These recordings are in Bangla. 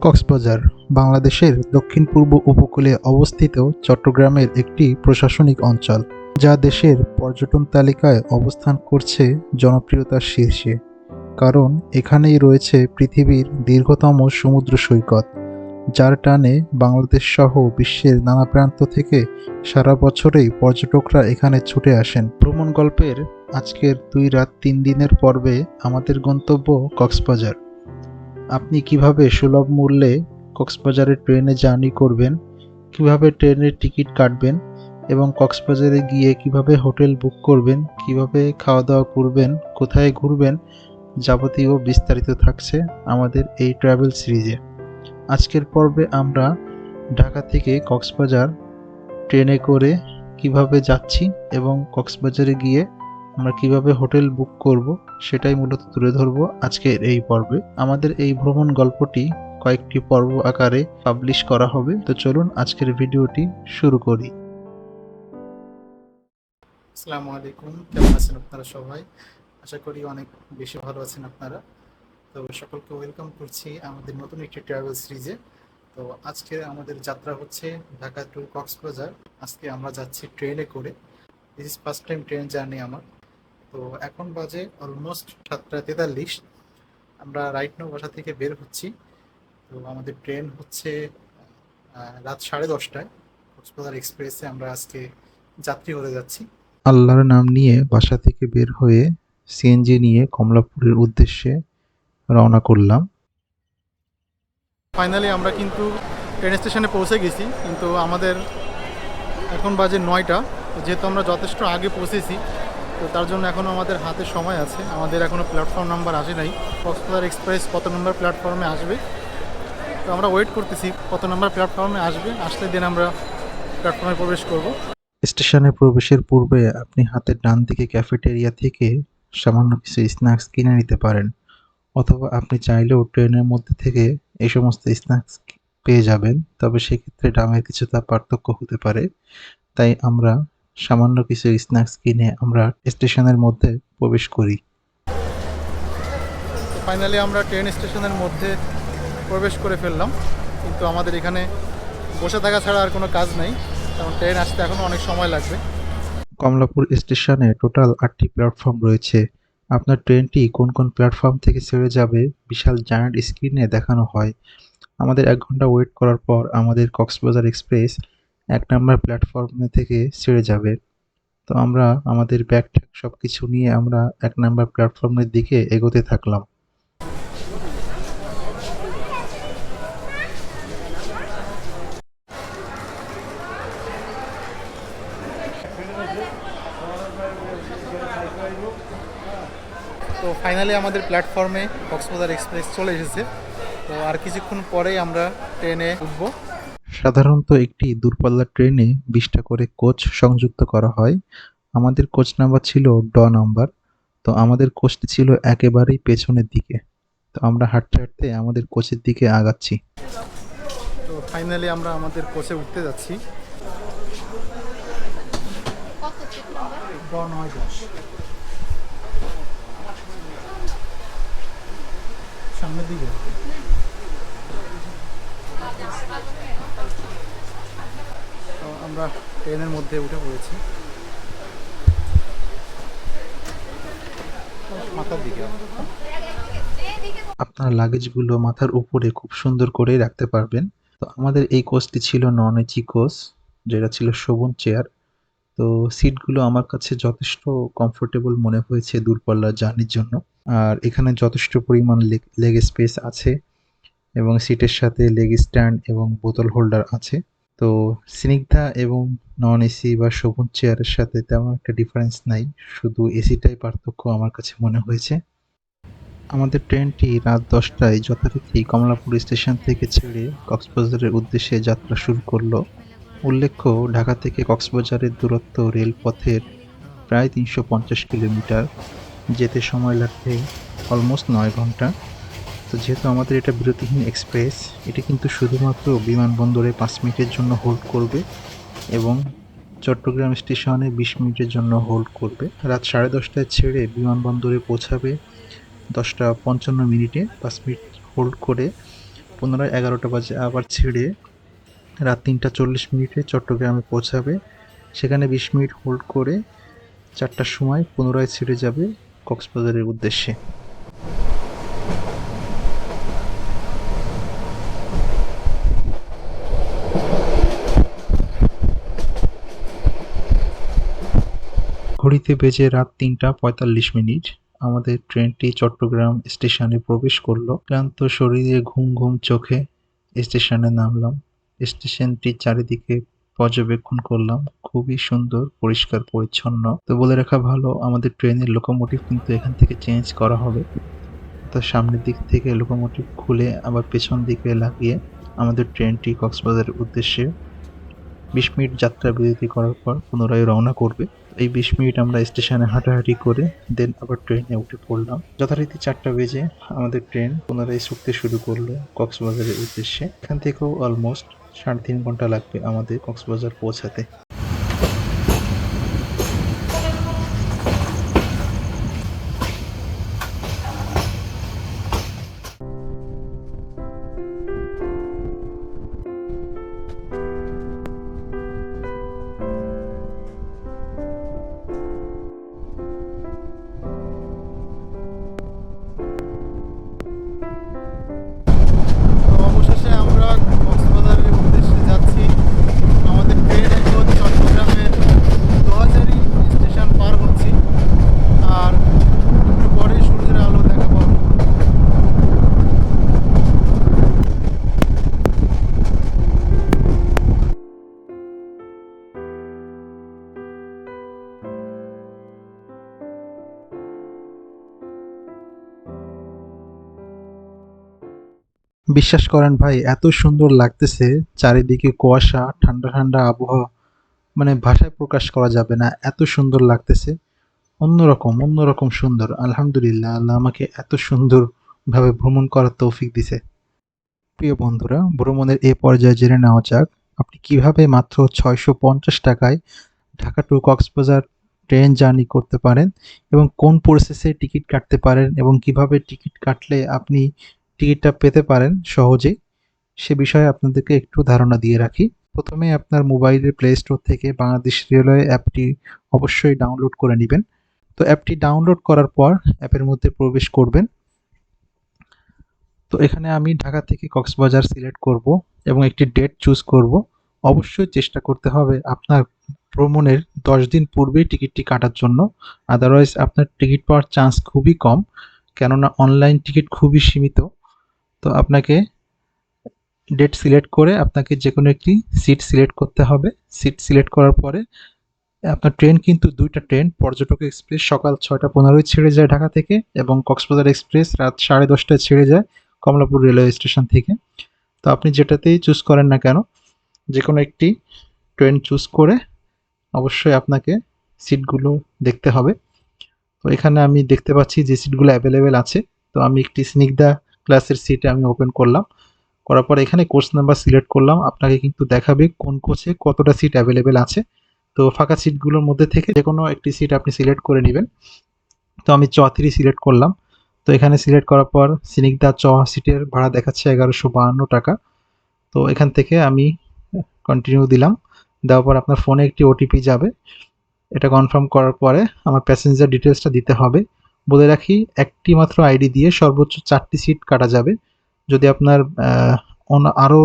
কক্সবাজার, বাংলাদেশের দক্ষিণ পূর্ব উপকূলে অবস্থিত চট্টগ্রামের একটি প্রশাসনিক অঞ্চল, যা দেশের পর্যটন তালিকায় অবস্থান করছে জনপ্রিয়তার শীর্ষে। কারণ এখানেই রয়েছে পৃথিবীর দীর্ঘতম সমুদ্র সৈকত, যার টানে বাংলাদেশ সহ বিশ্বের নানা প্রান্ত থেকে সারা বছরেই পর্যটকরা এখানে ছুটে আসেন। ভ্রমণ গল্পের আজকের দুই রাত তিন দিনের পর্বে আমাদের গন্তব্য কক্সবাজার। আপনি কীভাবে সুলভ মূল্যে কক্সবাজারে ট্রেনে জার্নি করবেন, কীভাবে ট্রেনের টিকিট কাটবেন এবং কক্সবাজারে গিয়ে কীভাবে হোটেল বুক করবেন, কীভাবে খাওয়া দাওয়া করবেন, কোথায় ঘুরবেন যাবতীয় বিস্তারিত থাকছে আমাদের এই ট্রাভেল সিরিজে। আজকের পর্বে আমরা ঢাকা থেকে কক্সবাজার ট্রেনে করে কীভাবে যাচ্ছি এবং কক্সবাজারে গিয়ে আমরা কীভাবে হোটেল বুক করব সেটাই মূলত তুলে ধরবো আজকের এই পর্বে। আমাদের এই ভ্রমণ গল্পটি কয়েকটি পর্ব আকারে পাবলিশ করা হবে। তো চলুন আজকের ভিডিওটি শুরু করি। আসসালামু আলাইকুম, কেমন আছেন আপনারা সবাই? আশা করি অনেক বেশি ভালো আছেন আপনারা। তো সকলকে ওয়েলকাম করছি আমাদের নতুন একটি ট্রাভেল সিরিজে তো আজকে আমাদের যাত্রা হচ্ছে ঢাকা টু কক্সবাজার। আজকে আমরা যাচ্ছি ট্রেনে করে। This is first time train journey আমার। তো এখন বাজে অলমোস্ট সাতটা তেতাল্লিশ। আমরা রাইট নো বাসা থেকে বের হচ্ছি। তো আমাদের ট্রেন হচ্ছে রাত সাড়ে দশটায়। কক্সবাজার এক্সপ্রেসে আমরা আজকে যাত্রী হতে যাচ্ছি। আল্লাহর নাম নিয়ে বাসা থেকে বের হয়ে সিএনজি নিয়ে কমলাপুরের উদ্দেশ্যে রওনা করলাম। ফাইনালি আমরা কিন্তু ট্রেন স্টেশনে পৌঁছে গেছি। কিন্তু আমাদের এখন বাজে নয়টা। যেহেতু আমরা যথেষ্ট আগে পৌঁছেছি তো তার জন্য এখনও আমাদের হাতে সময় আছে। আমাদের এখনও প্ল্যাটফর্ম নাম্বার আসে নাই। কক্সবাজার এক্সপ্রেস কত নম্বর প্ল্যাটফর্মে আসবে? তো আমরা ওয়েট করতেছি, কত নম্বর প্ল্যাটফর্মে আসবে। আসলে দিন আমরা প্ল্যাটফর্মে প্রবেশ করব। স্টেশনে প্রবেশের পূর্বে আপনি হাতের ডান দিকে ক্যাফেটেরিয়া থেকে সামান্য কিছু স্ন্যাক্স কিনে নিতে পারেন। অথবা আপনি চাইলেও ট্রেনের মধ্যে থেকে এই সমস্ত স্ন্যাক্স পেয়ে যাবেন। তবে সেক্ষেত্রে দামের কিছুটা পার্থক্য হতে পারে। তাই আমরা সামান্য কিছু স্ন্যাক্স কিনে আমরা স্টেশনের মধ্যে প্রবেশ করি। ফাইনালি আমরা ট্রেন স্টেশনের মধ্যে প্রবেশ করে ফেললাম। কিন্তু আমাদের এখানে বসে থাকা ছাড়া আর কোনো কাজ নেই। কারণ ট্রেন আসতে এখনও অনেক সময় লাগবে। কমলাপুর স্টেশনে টোটাল আটটি প্ল্যাটফর্ম রয়েছে। আপনার ট্রেনটি কোন কোন প্ল্যাটফর্ম থেকে ছেড়ে যাবে বিশাল জায়ান্ট স্ক্রিনে দেখানো হয়। আমাদের এক ঘণ্টা ওয়েট করার পর আমাদের কক্সবাজার এক্সপ্রেস এক নম্বর প্ল্যাটফর্মে থেকে ছেড়ে যাবে। তো আমরা, আমাদের ব্যাগ সব কিছু নিয়ে আমরা এক নম্বর প্ল্যাটফর্মের দিকে এগোতে থাকলাম। তো ফাইনালি আমাদের প্ল্যাটফর্মে কক্সবাজার এক্সপ্রেস চলে এসেছে। তো আর কিছুক্ষণ পরেই আমরা ট্রেনে উঠবো। সাধারণত একটি দূরপাল্লার ট্রেনে বিশটা করে কোচ সংযুক্ত করা হয়। আমাদের কোচ নাম্বার ছিল ড নাম্বার। তো আমাদের কোচটি ছিল একেবারেই পেছনের দিকে। তো আমরা হাঁটতে হাঁটতে আমাদের কোচের দিকে আগাচ্ছি। তো ফাইনালি আমরা আমাদের কোচে উঠতে যাচ্ছি। সামনের দিকে। আমরা ট্রেনের মধ্যে উঠে পড়েছি। আপনার লাগেজগুলো মাথার উপরে খুব সুন্দর করে রাখতে পারবেন। তো আমাদের এই কোচটি ছিল নন এসি কোচ যেটা ছিল শোভন চেয়ার তো সিটগুলো আমার কাছে যথেষ্ট কমফোর্টেবল মনে হয়েছে দূরপাল্লার জার্নির জন্য। আর এখানে যথেষ্ট পরিমাণ লেগ স্পেস আছে। এবং সিটের সাথে লেগ স্ট্যান্ড এবং বোতল হোল্ডার আছে। তো স্নিগ্ধা এবং নন এসি বা সবুজ চেয়ারের সাথে তেমন একটা ডিফারেন্স নাই। শুধু এসিটাই পার্থক্য আমার কাছে মনে হয়েছে। আমাদের ট্রেনটি রাত দশটায় যথারীতি কমলাপুর স্টেশন থেকে ছেড়ে কক্সবাজারের উদ্দেশ্যে যাত্রা শুরু করল। উল্লেখ্য, ঢাকা থেকে কক্সবাজারের দূরত্ব রেলপথের প্রায় তিনশো পঞ্চাশ কিলোমিটার। যেতে সময় লাগবে অলমোস্ট নয় ঘণ্টা। তো যেহেতু আমাদের এটা বিরতিহীন এক্সপ্রেস এটি কিন্তু শুধুমাত্র বিমানবন্দরে পাঁচ মিনিটের জন্য হোল্ড করবে এবং চট্টগ্রাম স্টেশনে বিশ মিনিটের জন্য হোল্ড করবে। রাত সাড়ে দশটায় ছেড়ে বিমানবন্দরে পৌঁছাবে দশটা পঞ্চান্ন মিনিটে, পাঁচ মিনিট হোল্ড করে পুনরায় এগারোটা বাজে আবার ছেড়ে রাত তিনটা চল্লিশ মিনিটে চট্টগ্রামে পৌঁছাবে। সেখানে বিশ মিনিট হোল্ড করে চারটার সময় পুনরায় ছেড়ে যাবে কক্সবাজারের উদ্দেশ্যে। ঘড়িতে বেজে রাত তিনটা পঁয়তাল্লিশ মিনিট। আমাদের ট্রেনটি চট্টগ্রাম স্টেশনে প্রবেশ করল। ক্লান্ত শরীরে ঘুম ঘুম চোখে স্টেশনে নামলাম। স্টেশনটি চারিদিকে পর্যবেক্ষণ করলাম। খুবই সুন্দর, পরিষ্কার, পরিচ্ছন্ন। তো বলে রাখা ভালো, আমাদের ট্রেনের লোকোমোটিভ কিন্তু এখান থেকে চেঞ্জ করা হবে। তো সামনের দিক থেকে লোকোমোটিভ খুলে আবার পেছন দিকে লাগিয়ে আমাদের ট্রেনটি কক্সবাজারের উদ্দেশ্যে বিশ মিনিট যাত্রা বিরতি করার পর পুনরায় রওনা করবে। এই বিশ মিনিট আমরা স্টেশনে হাঁটাহাঁটি করে দেন আবার ট্রেনে উঠে পড়লাম। যথারীতি চারটা বেজে আমাদের ট্রেন পুনরায় ছুটতে শুরু করল কক্সবাজারের উদ্দেশ্যে। এখান থেকেও অলমোস্ট সাড়ে তিন ঘণ্টা লাগবে আমাদের কক্সবাজার পৌঁছাতে। বিশ্বাস করেন ভাই, এত সুন্দর লাগতেছে চারিদিকে কুয়াশা, ঠান্ডা ঠান্ডা আবহাওয়া। মানে ভাষায় প্রকাশ করা যাবে না, এত সুন্দর লাগতেছে। অন্যরকম অন্যরকম সুন্দর। আলহামদুলিল্লাহ, আল্লাহ আমাকে এত সুন্দরভাবে ভ্রমণ করার তৌফিক দিছে। প্রিয় বন্ধুরা, ভ্রমণের এ পর্যায়ে জেনে নেওয়া যাক, আপনি কীভাবে মাত্র ছয়শো পঞ্চাশ টাকায় Dhaka to Cox's Bazar train journey করতে পারেন এবং কোন প্রসেসে টিকিট কাটতে পারেন এবং কীভাবে টিকিট কাটলে আপনি টিকিটটা পেতে পারেন সহজেই। সে বিষয়ে আপনাদেরকে একটু ধারণা দিয়ে রাখি। প্রথমে আপনার মোবাইলের প্লে স্টোর থেকে বাংলাদেশ রেলওয়ে অ্যাপটি অবশ্যই ডাউনলোড করে নেবেন। তো অ্যাপটি ডাউনলোড করার পর অ্যাপের মধ্যে প্রবেশ করবেন। তো এখানে আমি ঢাকা থেকে কক্সবাজার সিলেক্ট করব এবং একটি ডেট চুজ করব। অবশ্যই চেষ্টা করতে হবে আপনার ভ্রমণের দশ দিন পূর্বেই টিকিটটি কাটার জন্য। আদারওয়াইজ আপনার টিকিট পাওয়ার চান্স খুবই কম। কেননা অনলাইন টিকিট খুবই সীমিত। তো আপনাকে ডেট সিলেক্ট করে আপনাকে যে কোনো একটি সিট সিলেক্ট করতে হবে। সিট সিলেক্ট করার পরে আপনার ট্রেন কিন্তু দুইটা ট্রেন পর্যটক এক্সপ্রেস সকাল ছয়টা পনেরোই ছেড়ে যায় ঢাকা থেকে এবং কক্সবাজার এক্সপ্রেস রাত সাড়ে দশটায় ছেড়ে যায় কমলাপুর রেলওয়ে স্টেশন থেকে। তো আপনি যেটাতেই চুজ করেন না কেন যে কোনো একটি ট্রেন চুজ করে অবশ্যই আপনাকে সিটগুলো দেখতে হবে। তো এখানে আমি দেখতে পাচ্ছি যে সিটগুলো অ্যাভেলেবেল আছে। তো আমি একটি স্নিগ্ধা ক্লাসের সিটে আমি ওপেন করলাম। করার পর এখানে কোর্স নাম্বার সিলেক্ট করলাম। আপনাকে কিন্তু দেখাবে কোন কোচে কতটা সিট অ্যাভেলেবেল আছে। তো ফাঁকা সিটগুলোর মধ্যে থেকে যে কোনো একটি সিট আপনি সিলেক্ট করে নেবেন। তো আমি চ থ্রি সিলেক্ট করলাম। তো এখানে সিলেক্ট করার পর সিনিকদা চ সিটের ভাড়া দেখাচ্ছে এগারোশো বাহান্ন টাকা। তো এখান থেকে আমি কন্টিনিউ দিলাম। দেওয়ার পর আপনার ফোনে একটি ওটিপি যাবে। এটা কনফার্ম করার পরে আমার প্যাসেঞ্জার ডিটেলসটা দিতে হবে। বলে রাখি, একটি মাত্র আইডি দিয়ে সর্বোচ্চ চারটি সিট কাটা যাবে। যদি আপনার আরও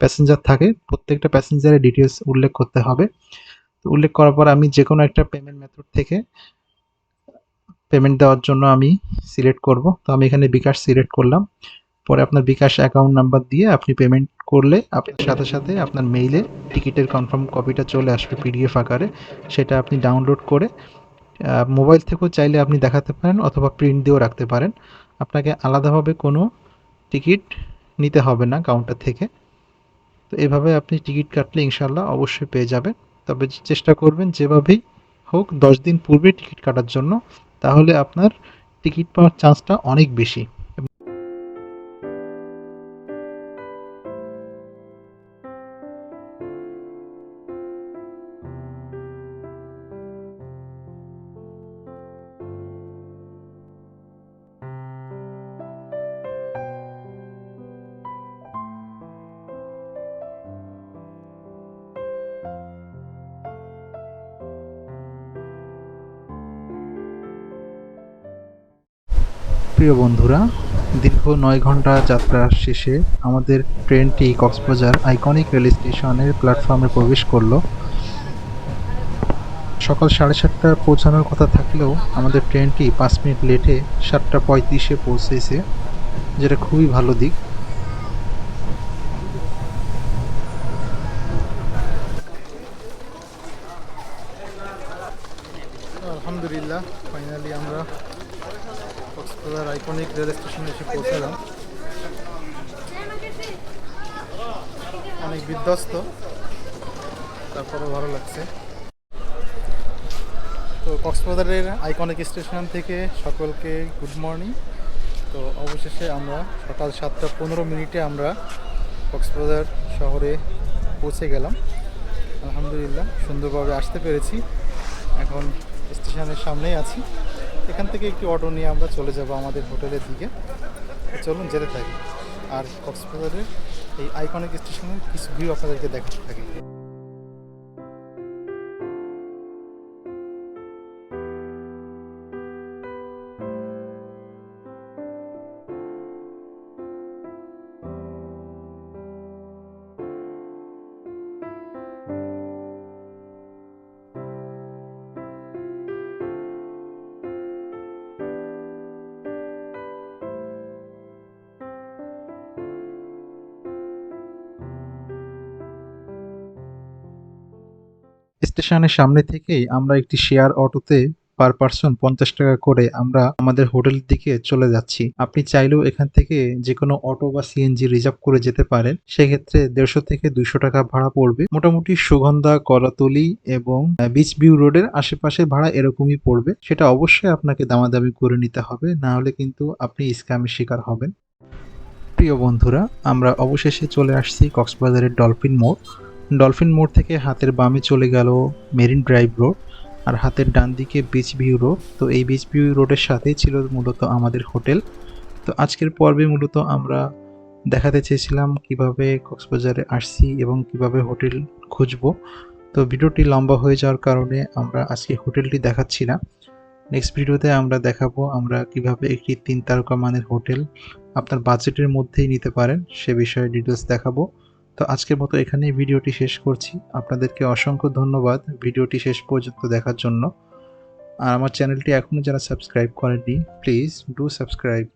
প্যাসেঞ্জার থাকে, প্রত্যেকটা প্যাসেঞ্জারের ডিটেলস উল্লেখ করতে হবে। উল্লেখ করার পর আমি যে কোনো একটা পেমেন্ট মেথড থেকে পেমেন্ট দেওয়ার জন্য আমি সিলেক্ট করব। তো আমি এখানে বিকাশ সিলেক্ট করলাম। পরে আপনার বিকাশ অ্যাকাউন্ট নাম্বার দিয়ে আপনি পেমেন্ট করলে আপনার সাথে সাথে আপনার মেইলে টিকিটের কনফার্ম কপিটা চলে আসবে পিডিএফ আকারে। সেটা আপনি ডাউনলোড করে মোবাইল থেকেও চাইলে আপনি দেখাতে পারেন অথবা প্রিন্ট দিয়েও রাখতে পারেন। আপনাকে আলাদাভাবে কোনো টিকিট নিতে হবে না কাউন্টার থেকে। তো এভাবে আপনি টিকিট কাটলে ইনশাল্লাহ অবশ্যই পেয়ে যাবেন। তবে চেষ্টা করবেন যেভাবেই হোক দশ দিন পূর্বে টিকিট কাটার জন্য, তাহলে আপনার টিকিট পাওয়ার চান্সটা অনেক বেশি। প্রিয় বন্ধুরা, দীর্ঘ নয় ঘণ্টা যাত্রার শেষে আমাদের ট্রেনটি কক্সবাজার আইকনিক রেল স্টেশনের প্ল্যাটফর্মে প্রবেশ করল। সকাল সাড়ে সাতটায় পৌঁছানোর কথা থাকলেও আমাদের ট্রেনটি পাঁচ মিনিট লেটে সাতটা পঁয়ত্রিশে পৌঁছেছে, যেটা খুবই ভালো দিক। আলহামদুলিল্লাহ ফাইনালি আমরা কক্সবাজার আইকনিক রেল স্টেশনে এসে পৌঁছালাম অনেক বিধ্বস্ত তারপরেও ভালো লাগছে তো কক্সবাজারের আইকনিক স্টেশন থেকে সকলকে গুড মর্নিং তো অবশেষে আমরা সকাল সাতটা পনেরো মিনিটে আমরা কক্সবাজার শহরে পৌঁছে গেলাম। আলহামদুলিল্লাহ, সুন্দরভাবে আসতে পেরেছি। এখন স্টেশনের সামনেই আছি। এখান থেকে একটি অটো নিয়ে আমরা চলে যাব আমাদের হোটেলের দিকে। চলুন যেতে থাকি। আর কক্সবাজারের এই আইকনিক স্টেশনের কিছু ভিউ আপনাদেরকে দেখাতে থাকি। স্টেশনের সামনে থেকেই আমরা একটি শেয়ার অটোতে পার পার্সন পঞ্চাশ টাকা করে আমরা আমাদের হোটেলের দিকে চলে যাচ্ছি। আপনি চাইলেও এখান থেকে যে কোনো অটো বা সিএনজি রিজার্ভ করে যেতে পারেন। সেক্ষেত্রে দেড়শো থেকে দুইশো টাকা ভাড়া পড়বে। মোটামুটি সুগন্ধা কলাতলি এবং বিচ ভিউ রোডের আশেপাশে ভাড়া এরকমই পড়বে। সেটা অবশ্যই আপনাকে দামাদামি করে নিতে হবে। না হলে কিন্তু আপনি স্ক্যামের শিকার হবেন। প্রিয় বন্ধুরা, আমরা অবশেষে চলে আসছি কক্সবাজারের ডলফিন মোড়। ডলফিন মোড় থেকে হাতের বামে চলে গেল মেরিন ড্রাইভ রোড আর হাতের ডান দিকে বিচ ভিউ রোড তো এই বিচ ভিউ রোডের সাথেই ছিল মূলত আমাদের হোটেল। তো আজকের পর্বে মূলত আমরা দেখাতে চেয়েছিলাম কীভাবে কক্সবাজারে আসছি এবং কীভাবে হোটেল খুঁজবো। তো ভিডিওটি লম্বা হয়ে যাওয়ার কারণে আমরা আজকে হোটেলটি দেখাচ্ছি না। নেক্সট ভিডিওতে আমরা দেখাবো আমরা কীভাবে একটি তিন তারকা মানের হোটেল আপনার বাজেটের মধ্যেই নিতে পারেন, সে বিষয়ে ডিটেলস দেখাবো। তো আজকের মতো এখানেই ভিডিওটি শেষ করছি। আপনাদেরকে অসংখ্য ধন্যবাদ ভিডিওটি শেষ পর্যন্ত দেখার জন্য। আর আমার চ্যানেলটি এখনও যারা সাবস্ক্রাইব করেননি, প্লিজ ডু সাবস্ক্রাইব।